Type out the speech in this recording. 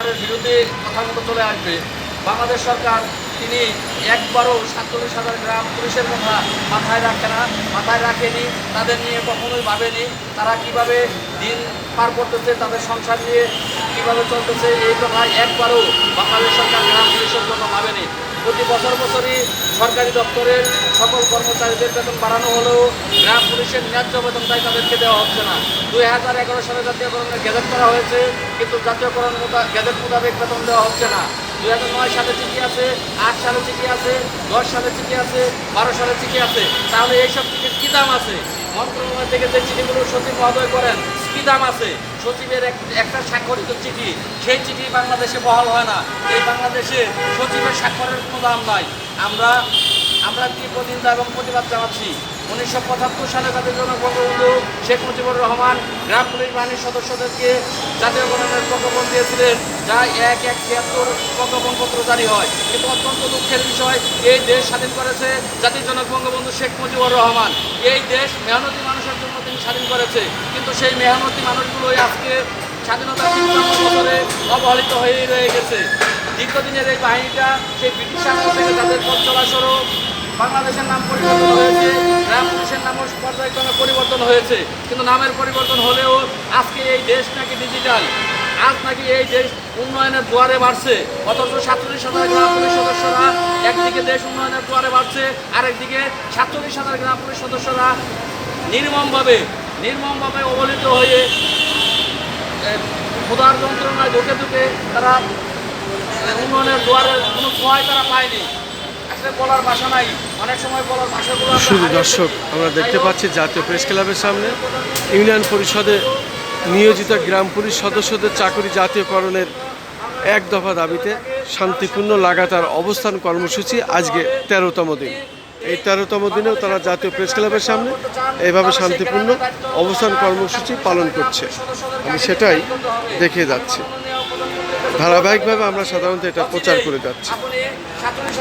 বিরুদ্ধে কথা মতো চলে আসবে। বাংলাদেশ সরকার, তিনি একবারও সাতচল্লিশ হাজার গ্রাম পুলিশের কথা মাথায় রাখে না, মাথায় রাখেনি, তাদের নিয়ে কখনোই ভাবেনি। তারা কীভাবে দিন পার করতেছে, তাদের সংসার নিয়ে কীভাবে চলতেছে, এই কথা একবারও বাংলাদেশ সরকার গ্রাম পুলিশের কথা ভাবেনি। প্রতি বছর বছরই সরকারি দপ্তরের সকল কর্মচারীদের বেতন বাড়ানো হলেও গ্রাম পুলিশের ন্যায্য বেতন তাই তাদেরকে দেওয়া হচ্ছে না। দুই হাজার এগারো সালে জাতীয়করণের গেজেট করা হয়েছে, কিন্তু জাতীয়করণ গেজেট মোতাবেক বেতন দেওয়া হচ্ছে না। দুই হাজার নয় সালে চিঠি আছে, আট সালে চিঠি আছে, দশ সালে চিঠি আছে, বারো সালে চিঠি আছে। তাহলে এইসব চিঠির কী দাম আছে? মন্ত্রণালয় থেকে যে চিঠিগুলো সচিব মহোদয় করেন, কী দাম আছে? সচিবের এক- একটা স্বাক্ষরিত চিঠি, সেই চিঠি বাংলাদেশে বহাল হয় না। এই বাংলাদেশে সচিবের স্বাক্ষরের কোনো দাম নাই। আমরা আমরা তীব্র নিন্দা এবং প্রতিবাদ জানাচ্ছি। উনিশশো পঁচাত্তর সালে তাদের জন্য বঙ্গবন্ধু শেখ মুজিবুর রহমান গ্রাম পুলিশ বাহিনীর সদস্যদেরকে জাতীয়করণের প্রজ্ঞাপন দিয়েছিলেন, যা এক এক ছিয়াত্তর প্রজ্ঞাপনপত্র জারি হয়। কিন্তু অত্যন্ত দুঃখের বিষয়, এই দেশ স্বাধীন করেছে জাতির জনক বঙ্গবন্ধু শেখ মুজিবুর রহমান। এই দেশ মেহনতি মানুষের জন্য তিনি স্বাধীন করেছে। কিন্তু সেই মেহনতি মানুষগুলোই আজকে স্বাধীনতা বছরে অবহেলিত হয়েই রয়ে গেছে। দীর্ঘদিনের এই বাহিনীটা সেই ব্রিটিশ আমল থেকে তাদের পথ চলাচলও বাংলাদেশের নাম পরিবর্তন হয়েছে পুলিশের নামও পর্যায়ক্রমে পরিবর্তন হয়েছে। কিন্তু নামের পরিবর্তন হলেও আজকে এই দেশ নাকি ডিজিটাল আজ নাকি এই দেশ উন্নয়নের দুয়ারে বাড়ছে। অথচ সাতচল্লিশ হাজার গ্রাম পুলিশ সদস্যরা একদিকে দেশ উন্নয়নের দুয়ারে বাড়ছে, আরেকদিকে সাতচল্লিশ হাজার গ্রাম পুলিশ সদস্যরা নির্মমভাবে নির্মমভাবে অবহেলিত হয়ে ক্ষুধার যন্ত্রণায় ধুকে ঢুকে তারা উন্নয়নের দুয়ারের কোনো সহায় তারা পায়নি। শুধু দর্শক আমরা দেখতে পাচ্ছি জাতীয় প্রেস ক্লাবের সামনে ইউনিয়ন পরিষদে নিয়োজিত গ্রাম পুলিশ সদস্যদের চাকরি জাতীয়করণের এক দফা দাবিতে শান্তিপূর্ণ লাগাতার অবস্থান কর্মসূচি আজকে তেরোতম দিন। এই তেরোতম দিনেও তারা জাতীয় প্রেস ক্লাবের সামনে এভাবে শান্তিপূর্ণ অবস্থান কর্মসূচি পালন করছে। আমি সেটাই দেখিয়ে যাচ্ছি। ধারাবাহিকভাবে আমরা সাধারণত এটা প্রচার করে যাচ্ছি।